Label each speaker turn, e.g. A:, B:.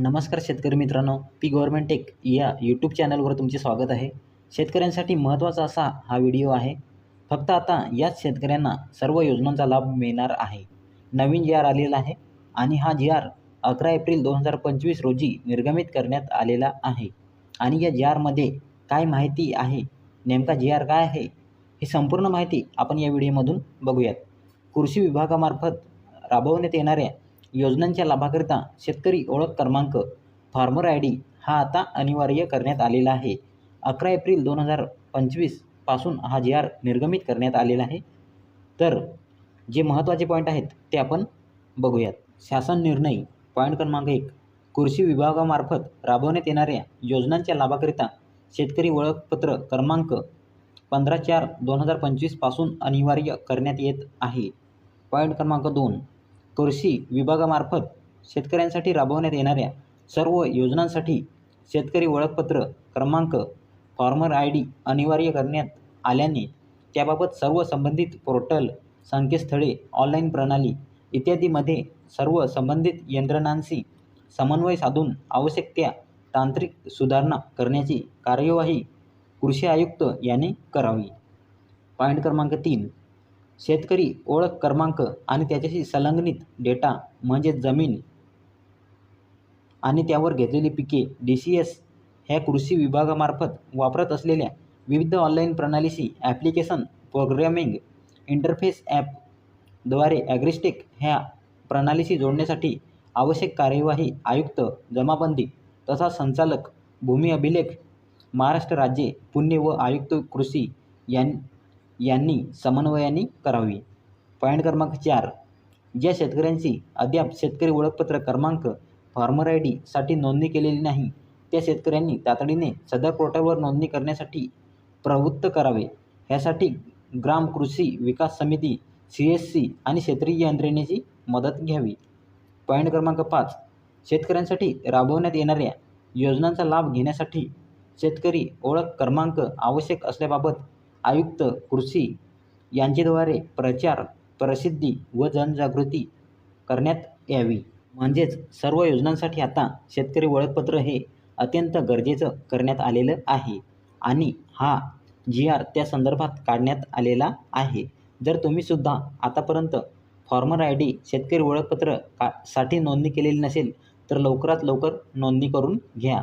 A: नमस्कार शेतकरी मित्रांनो पी गव्हर्मेंट टेक या यूट्यूब चॅनलवर तुमचे स्वागत आहे. शेतकऱ्यांसाठी महत्त्वाचा असा हा व्हिडिओ आहे. फक्त आता याच शेतकऱ्यांना सर्व योजनांचा लाभ मिळणार आहे. नवीन जी आर आलेला आहे आणि हा जी आर अकरा एप्रिल दोन हजार पंचवीस रोजी निर्गमित करण्यात आलेला आहे. आणि या जी आरमध्ये काय माहिती आहे नेमका जी आर काय आहे ही संपूर्ण माहिती आपण या व्हिडिओमधून बघूयात. कृषी विभागामार्फत राबवण्यात येणाऱ्या योजनांच्या लाभाकरिता शेतकरी ओळख क्रमांक फार्मर आय डी हा आता अनिवार्य करण्यात आलेला आहे. अकरा एप्रिल दोन हजार पंचवीसपासून हा जी आर निर्गमित करण्यात आलेला आहे. तर जे महत्त्वाचे पॉईंट आहेत ते आपण बघूयात. शासन निर्णय पॉईंट क्रमांक एक कृषी विभागामार्फत राबवण्यात येणाऱ्या योजनांच्या लाभाकरिता शेतकरी ओळखपत्र क्रमांक पंधरा चार दोन हजार पंचवीसपासून अनिवार्य करण्यात येत आहे. पॉईंट क्रमांक दोन कृषी विभागामार्फत शेतकऱ्यांसाठी राबवण्यात येणाऱ्या सर्व योजनांसाठी शेतकरी ओळखपत्र क्रमांक फॉर्मर आय डी अनिवार्य करण्यात आल्याने त्याबाबत सर्व संबंधित पोर्टल संकेतस्थळे ऑनलाईन प्रणाली इत्यादीमध्ये सर्व संबंधित यंत्रणांशी समन्वय साधून आवश्यक त्या तांत्रिक सुधारणा करण्याची कार्यवाही कृषी आयुक्त याने करावी. पॉईंट क्रमांक तीन. शेतकरी ओळख क्रमांक आणि त्याच्याशी संलग्नित डेटा म्हणजे जमीन आणि त्यावर घेतलेली पिके डी सी एस ह्या कृषी विभागामार्फत वापरत असलेल्या विविध ऑनलाईन प्रणालीशी ॲप्लिकेशन प्रोग्रॅमिंग इंटरफेस ॲपद्वारे ॲग्रिस्टेक ह्या प्रणालीशी जोडण्यासाठी आवश्यक कार्यवाही आयुक्त जमाबंदी तथा संचालक भूमी अभिलेख महाराष्ट्र राज्य पुणे व आयुक्त कृषी यां यांनी समन्वयाने करावी. पॉईंट क्रमांक चार. ज्या शेतकऱ्यांची अद्याप शेतकरी ओळखपत्र क्रमांक फार्मर आय डीसाठी नोंदणी केलेली नाही त्या शेतकऱ्यांनी तातडीने सदर पोर्टलवर नोंदणी करण्यासाठी प्रवृत्त करावे. ह्यासाठी ग्राम कृषी विकास समिती सी एस सी आणि क्षेत्रीय यंत्रणेची मदत घ्यावी. पॉईंट क्रमांक पाच. शेतकऱ्यांसाठी राबवण्यात येणाऱ्या योजनांचा लाभ घेण्यासाठी शेतकरी ओळख क्रमांक आवश्यक असल्याबाबत आयुक्त कृषी यांचेद्वारे प्रचार प्रसिद्धी व जनजागृती करण्यात यावी. म्हणजेच सर्व योजनांसाठी आता शेतकरी ओळखपत्र हे अत्यंत गरजेचं करण्यात आलेलं आहे आणि हा जी आर त्या संदर्भात काढण्यात आलेला आहे. जर तुम्हीसुद्धा आतापर्यंत फॉर्मर आय डी शेतकरी ओळखपत्र का साठी नोंदणी केलेली नसेल तर लवकरात लवकर नोंदणी करून घ्या.